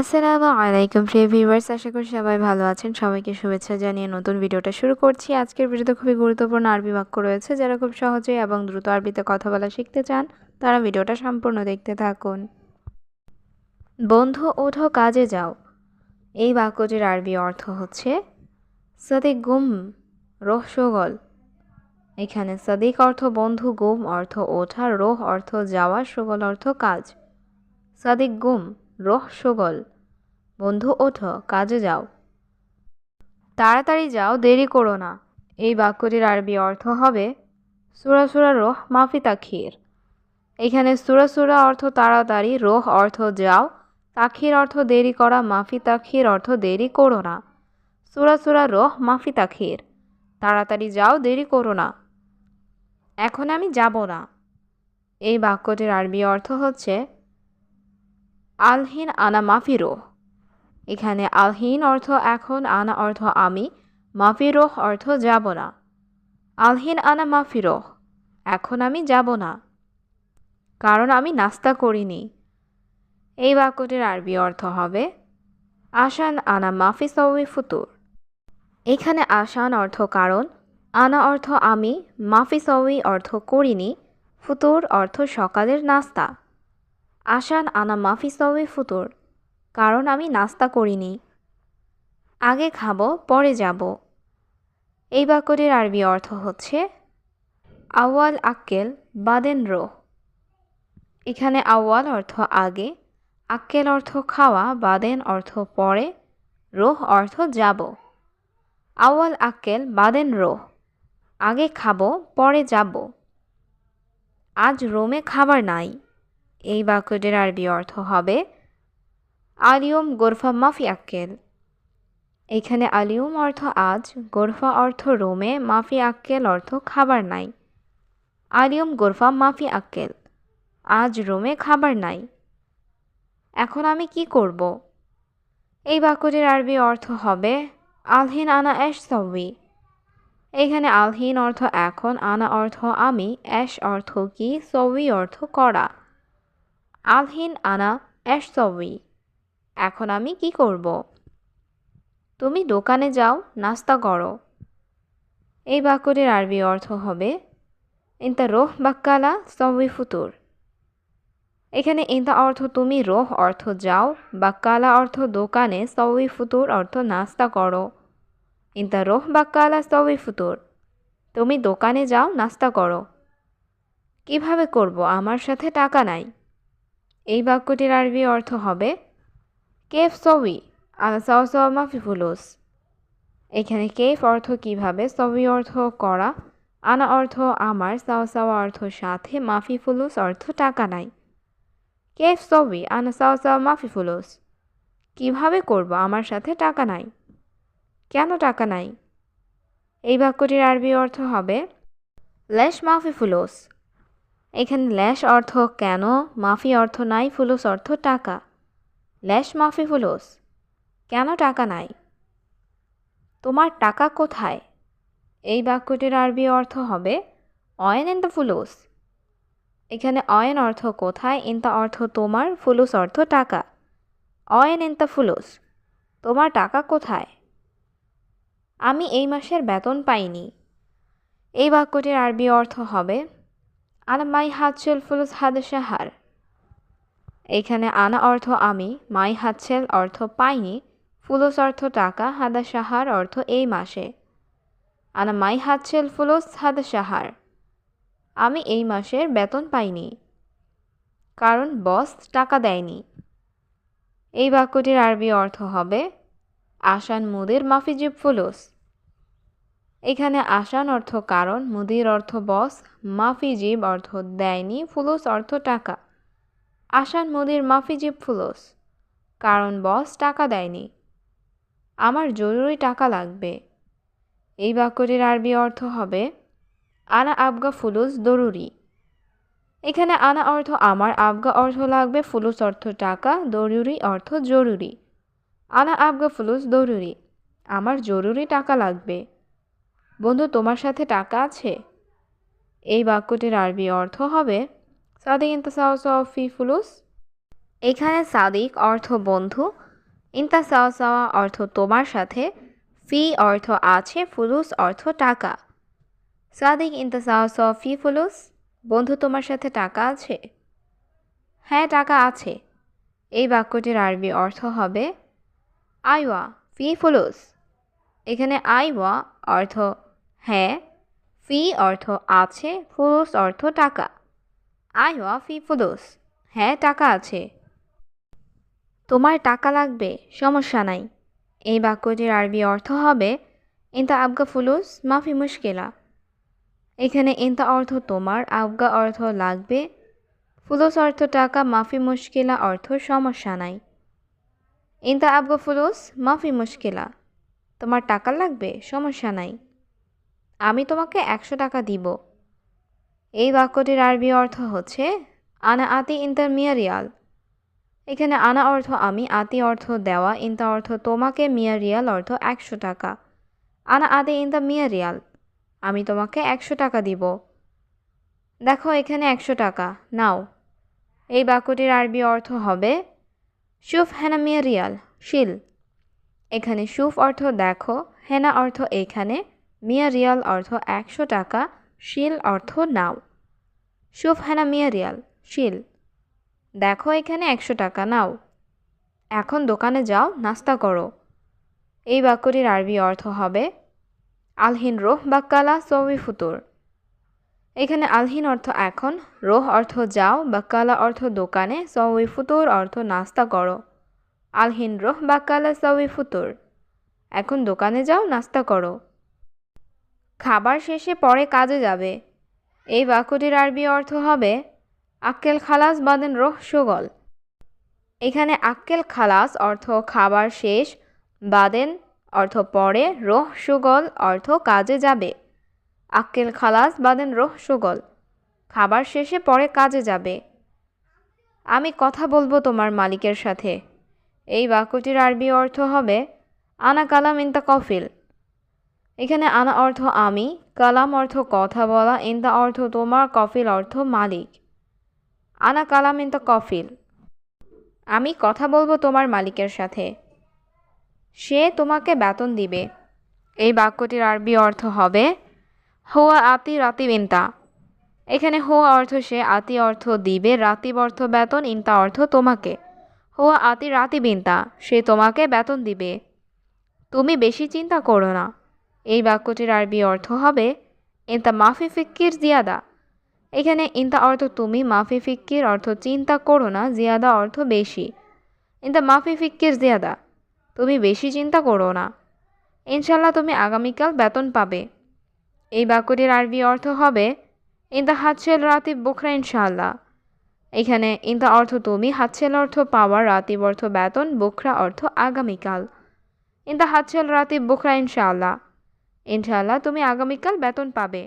আসসালামু আলাইকুম প্রিয় ভিউয়ার্স, আশা করি সবাই ভালো আছেন। সবাইকে শুভেচ্ছা জানিয়ে নতুন ভিডিওটা শুরু করছি। আজকের ভিডিওতে খুবই গুরুত্বপূর্ণ আরবি বাক্য রয়েছে। যারা খুব সহজে এবং দ্রুত আরবিতে কথা বলা শিখতে চান, তারা ভিডিওটা সম্পূর্ণ দেখতে থাকুন। বন্ধু ওঠো কাজে যাও। এই বাক্যটির আরবি অর্থ হচ্ছে সদিক গুম, রোহ সগল। এখানে সদিক অর্থ বন্ধু, গুম অর্থ ওঠা, রোহ অর্থ যাওয়া, সগল অর্থ কাজ। সদিক গুম। রোহ সগল বন্ধু, ওঠো, কাজে যাও। তাড়াতাড়ি যাও, দেরি করো না। এই বাক্যটির আরবি অর্থ হবে, সুরা সুরা রোহ মাফি তাখির এখানে সুরা সুরা অর্থ তাড়াতাড়ি, রোহ অর্থ যাও। তাখির অর্থ দেরি করা, মাফি তাখির অর্থ দেরি করো না। সুরা সুরা রোহ মাফি তাখির তাড়াতাড়ি যাও, দেরি করো না। এখন আমি যাব না। এই বাক্যটির আরবি অর্থ হচ্ছে আলহিন আনা মাফিরো এখানে আলহিন অর্থ এখন, আনা অর্থ আমি, মাফিরোহ অর্থ যাব না। আলহিন আনা মাফিরোহ, এখন আমি যাব না। কারণ আমি নাস্তা করিনি। এই বাক্যটির আরবি অর্থ হবে আসান আনা মাফি সৌই ফুতুর। এখানে আসান অর্থ কারণ, আনা অর্থ আমি, মাফি সৌই অর্থ করিনি, ফুতুর অর্থ সকালের নাস্তা। আসান আনা মাফি সৌই ফুতুর, কারণ আমি নাস্তা করিনি। আগে খাব, পরে যাব। এই বাক্যটির আরবি অর্থ হচ্ছে আওয়াল আক্কেল বাদেন রোহ। এখানে আওয়াল অর্থ আগে, আক্কেল অর্থ খাওয়া, বাদেন অর্থ পরে, রোহ অর্থ যাব। আওয়াল আক্কেল বাদেন রোহ। আগে খাব, পরে যাব। আজ রোমে খাবার নাই। এই বাক্যটির আরবি অর্থ হবে, আলিয়ম গোরফা মাফি আক্কেল এখানে আলিয়ম অর্থ আজ, গোরফা অর্থ রোমে, মাফি আক্কেল অর্থ খাবার নাই। আলিয়ম গোরফা মাফি আক্কেল আজ রোমে খাবার নাই। এখন আমি কি করব? এই বাক্যটির আরবি অর্থ হবে, আলহিন আনা অ্যাশ সবি এখানে আলহিন অর্থ এখন আনা অর্থ আমি অ্যাশ অর্থ কি সবি অর্থ করা আলহিন আনা অ্যাশ সবি এখন আমি কি করব? তুমি দোকানে যাও, নাস্তা করো। এই বাক্যটির আরবি অর্থ হবে, ইন্তা রোহ বাক্কালা সবই ফুতুর। এখানে ইন্তা অর্থ তুমি রোহ অর্থ যাও, বাক্কালা অর্থ দোকানে সবই ফুতুর অর্থ নাস্তা করো। ইন্তা রোহ বাক্কালা সবই ফুতুর। তুমি দোকানে যাও, নাস্তা করো। কীভাবে করব? আমার সাথে টাকা নাই। এই বাক্যটির আরবি অর্থ হবে, কেফ সবি আলা সাওয়া সাওয়া মাফি ফুলুস। এখানে কেফ অর্থ কীভাবে, সবি অর্থ করা, আনা অর্থ আমার সাওয়া সাওয়া অর্থ সাথে মাফি ফুলুস অর্থ টাকা নাই। কেফ সবি আনা সাওয়া সাওয়া মাফি ফুলুস। কীভাবে করব, আমার সাথে টাকা নাই। কেন টাকা নাই? এই বাক্যটির আরবি অর্থ হবে, লেশ মাফি ফুলুস। এখানে ল্যাশ অর্থ কেন, মাফি অর্থ নাই, ফুলুস অর্থ টাকা। ল্যাশ, মাফি, ফুলুস। কেন টাকা নাই? তোমার টাকা কোথায়? এই বাক্যটির আরবি অর্থ হবে, অয়েন ইন দ্য ফুলুস। এখানে অয়েন অর্থ কোথায়, ইনতা অর্থ তোমার, ফুলুস অর্থ টাকা। অয়েন ইন দ্য ফুলুস, তোমার টাকা কোথায়? আমি এই মাসের বেতন পাইনি। এই বাক্যটির আরবি অর্থ হবে আনা মাই হাতচেল ফুলুস হাদ সাহার এখানে আনা অর্থ আমি, মাই হাতছেল অর্থ পাইনি, ফুলুস অর্থ টাকা, হাদা সাহার অর্থ এই মাসে। আনা মাই হাতছেল ফুলুস হাদা সাহার আমি এই মাসের বেতন পাইনি, কারণ বস টাকা দেয়নি। এই বাক্যটির আরবি অর্থ হবে আসান মুদির মাফিজিব ফুলুস। এখানে আসান অর্থ কারণ, মুদির অর্থ বস, মাফিজিব অর্থ দেয়নি, ফুলুস অর্থ টাকা। আসান মুদির মাফিজিব ফুলুস, কারণ বস টাকা দেয়নি। আমার জরুরি টাকা লাগবে। এই বাক্যটির আরবি অর্থ হবে, আনা আবগা ফুলুস দরুরি। এখানে আনা অর্থ আমার, আবগা অর্থ লাগবে, ফুলুস অর্থ টাকা, দরুরি অর্থ জরুরি। আনা আবগা ফুলুস দরুরি, আমার জরুরি টাকা লাগবে। বন্ধু, তোমার সাথে টাকা আছে? এই বাক্যটির আরবি অর্থ হবে, সাদিক ইন্তাসাউসফি ফুলুস। এখানে সাদিক অর্থ বন্ধু ইন্তা সাওয়া সাওয়া অর্থ তোমার সাথে, ফি অর্থ আছে, ফুলুস অর্থ টাকা। সাদিক ইন্তা সাওয়া সাওয়া ফি ফুলুস, বন্ধু, তোমার সাথে টাকা আছে? হ্যাঁ টাকা আছে। এই বাক্যটির আরবি অর্থ হবে, আইওয়া, ফি ফুলুস। এখানে আইওয়া অর্থ হ্যাঁ ফি অর্থ আছে ফুলুস অর্থ টাকা। আইওয়া ফি ফুলুস হ্যাঁ টাকা আছে। তোমার টাকা লাগবে, সমস্যা নাই। এই বাক্যটির আরবি অর্থ হবে ইন্তা আবগা ফুলুস মাফি মুশকিলা। এখানে ইন্তা অর্থ তোমার, আবগা অর্থ লাগবে। ফুলুস অর্থ টাকা, মাফি মুশকিলা অর্থ সমস্যা নাই। ইন্তা আবগা ফুলুস মাফি মুশকিলা। তোমার টাকা লাগবে, সমস্যা নাই। আমি তোমাকে একশো টাকা দিব। এই বাক্যটির আরবি অর্থ হচ্ছে, আনা আতি ইন্টার মিয়া রিয়াল এখানে আনা অর্থ আমি, আতি অর্থ দেওয়া, ইন্তা অর্থ তোমাকে মিয়া রিয়াল অর্থ একশো টাকা। আনা আদি ইন্তা মিয়া রিয়াল আমি তোমাকে একশো টাকা দিব। দেখো এখানে একশো টাকা, নাও। এই বাক্যটির আরবি অর্থ হবে, সুফ হেনা মিয়া রিয়াল শিল। এখানে সুফ অর্থ দেখো, হেনা অর্থ এখানে মিয়া রিয়াল অর্থ একশো টাকা, শিল অর্থ নাও। সুফ হেনা মিয়া রিয়াল, শিল। দেখো এখানে একশো টাকা, নাও। এখন দোকানে যাও, নাস্তা করো। এই বাক্যটির আরবি অর্থ হবে, আলহিন রোহ বাক্কালা সবি ফুতুর। এখানে আলহিন অর্থ এখন, রোহ অর্থ যাও বাক্কালা অর্থ দোকানে সবি ফুতুর অর্থ নাস্তা করো। আলহিন রোহ বাক্কালা সবি ফুতুর। এখন দোকানে যাও, নাস্তা করো। খাবার শেষে পরে কাজে যাবে। এই বাক্যটির আরবি অর্থ হবে, আক্কেল খালাস বাদেন রোহ সুগল। এখানে আক্কেল খালাস অর্থ খাবার শেষ বাদেন অর্থ পরে, রোহ সুগল অর্থ কাজে যাবে। আক্কেল খালাস বাদেন রোহ সুগল, খাবার শেষে পরে কাজে যাবে। আমি কথা বলব তোমার মালিকের সাথে। এই বাক্যটির আরবি অর্থ হবে, আনা কালাম ইন্তা কফিল এখানে আনা অর্থ আমি, কালাম অর্থ কথা বলা, ইন্তা অর্থ তোমার, কফিল অর্থ মালিক। আনা কালাম, ইন্তা কফিল। আমি কথা বলব তোমার মালিকের সাথে। সে তোমাকে বেতন দিবে। এই বাক্যটির আরবি অর্থ হবে, হোয়া আতি রাতি ইন্তা। এখানে হোয়া অর্থ সে, আতি অর্থ দিবে, রাতিব অর্থ বেতন, ইন্তা অর্থ তোমাকে। হোয়া আতি রাতি বিন্তা সে তোমাকে বেতন দিবে। তুমি বেশি চিন্তা করো না। এই বাক্যটির আরবি অর্থ হবে, ইন্তা মাফি ফিক্কির জিয়াদা। এখানে ইন্তা অর্থ তুমি, মাফি ফিক্কির অর্থ চিন্তা করো না, জিয়াদা অর্থ বেশি। ইন্তা মাফি ফিক্কির জিয়াদা। তুমি বেশি চিন্তা করো না। ইনশাল্লাহ তুমি আগামীকাল বেতন পাবে। এই বাক্যটির আরবি অর্থ হবে, ইন্তা হাতছেল রাতিব বুখরা ইনশাল্লাহ এখানে ইন্তা অর্থ তুমি হাতছেল অর্থ পাওয়ার রাতিব অর্থ বেতন, বুখরা অর্থ আগামীকাল। ইন্তা হাতছেল রাতিব বুখরা ইনশাল্লাহ ইনশাল্লাহ তুমি আগামীকাল বেতন পাবে।